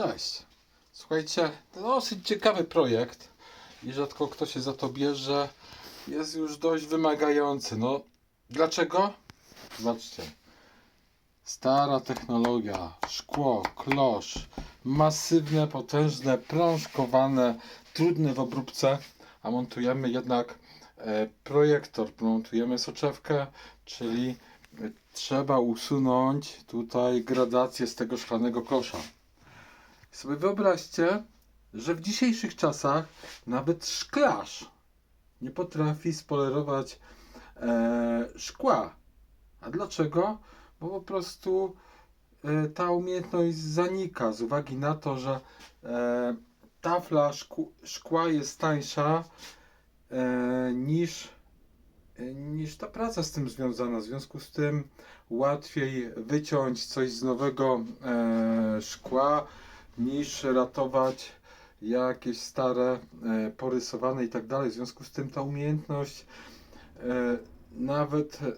Cześć. Słuchajcie, dosyć ciekawy projekt i rzadko kto się za to bierze. Jest już dość wymagający. No, dlaczego? Zobaczcie. Stara technologia, szkło, klosz, masywne, potężne, prążkowane, trudne w obróbce, a montujemy jednak e, projektor, montujemy soczewkę, czyli e, trzeba usunąć tutaj gradację z tego szklanego klosza. Sobie wyobraźcie, że w dzisiejszych czasach nawet szklarz nie potrafi spolerować e, szkła. A dlaczego? Bo po prostu e, ta umiejętność zanika z uwagi na to, że e, tafla szku, szkła jest tańsza e, niż, e, niż ta praca z tym związana. W związku z tym łatwiej wyciąć coś z nowego e, szkła niż ratować jakieś stare, e, porysowane i tak dalej. W związku z tym ta umiejętność e, nawet e,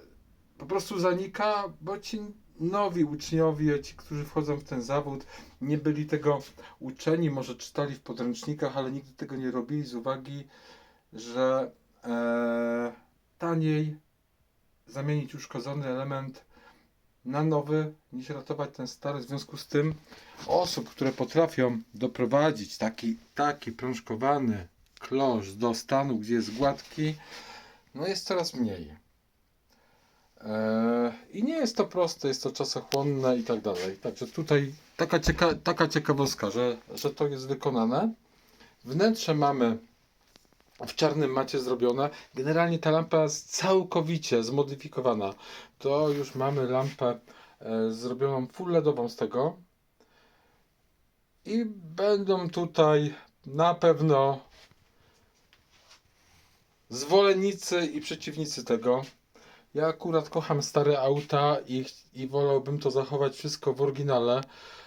po prostu zanika, bo ci nowi uczniowie, ci, którzy wchodzą w ten zawód, nie byli tego uczeni, może czytali w podręcznikach, ale nigdy tego nie robili z uwagi, że e, taniej zamienić uszkodzony element na nowy, niż ratować ten stary. W związku z tym osób, które potrafią doprowadzić taki, taki prążkowany klosz do stanu, gdzie jest gładki, no jest coraz mniej. Eee, I nie jest to proste, jest to czasochłonne i tak dalej. Także tutaj taka, cieka taka ciekawostka, że, że to jest wykonane. Wnętrze mamy w czarnym macie zrobione. Generalnie ta lampa jest całkowicie zmodyfikowana. To już mamy lampę e, zrobioną full LEDową z tego. I będą tutaj na pewno zwolennicy i przeciwnicy tego. Ja akurat kocham stare auta i, i wolałbym to zachować wszystko w oryginale,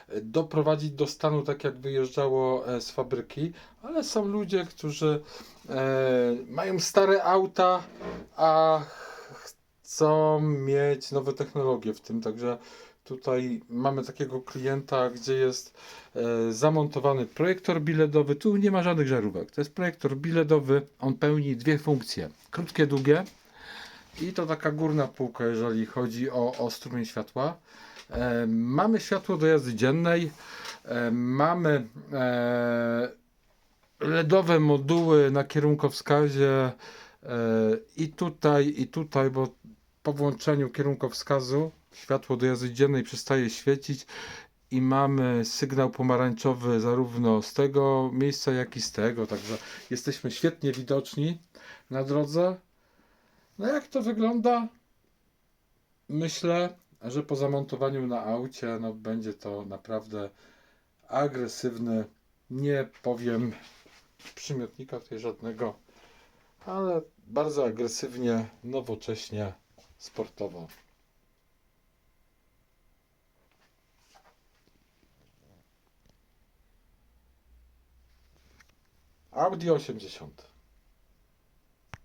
e, doprowadzić do stanu tak jak wyjeżdżało e, z fabryki, ale są ludzie, którzy e, mają stare auta, a ch- chcą mieć nowe technologie w tym, także tutaj mamy takiego klienta, gdzie jest e, zamontowany projektor biledowy, tu nie ma żadnych żarówek, to jest projektor biledowy, on pełni dwie funkcje, krótkie, długie, i to taka górna półka, jeżeli chodzi o, o strumień światła. E, mamy światło do jazdy dziennej, e, mamy e, LEDowe moduły na kierunkowskazie e, i tutaj, i tutaj, bo po włączeniu kierunkowskazu światło do jazdy dziennej przestaje świecić i mamy sygnał pomarańczowy zarówno z tego miejsca, jak i z tego, także jesteśmy świetnie widoczni na drodze. No jak to wygląda? Myślę, że po zamontowaniu na aucie no, będzie to naprawdę agresywny, nie powiem przymiotnika tutaj żadnego, ale bardzo agresywnie, nowocześnie, sportowo. Audi 80.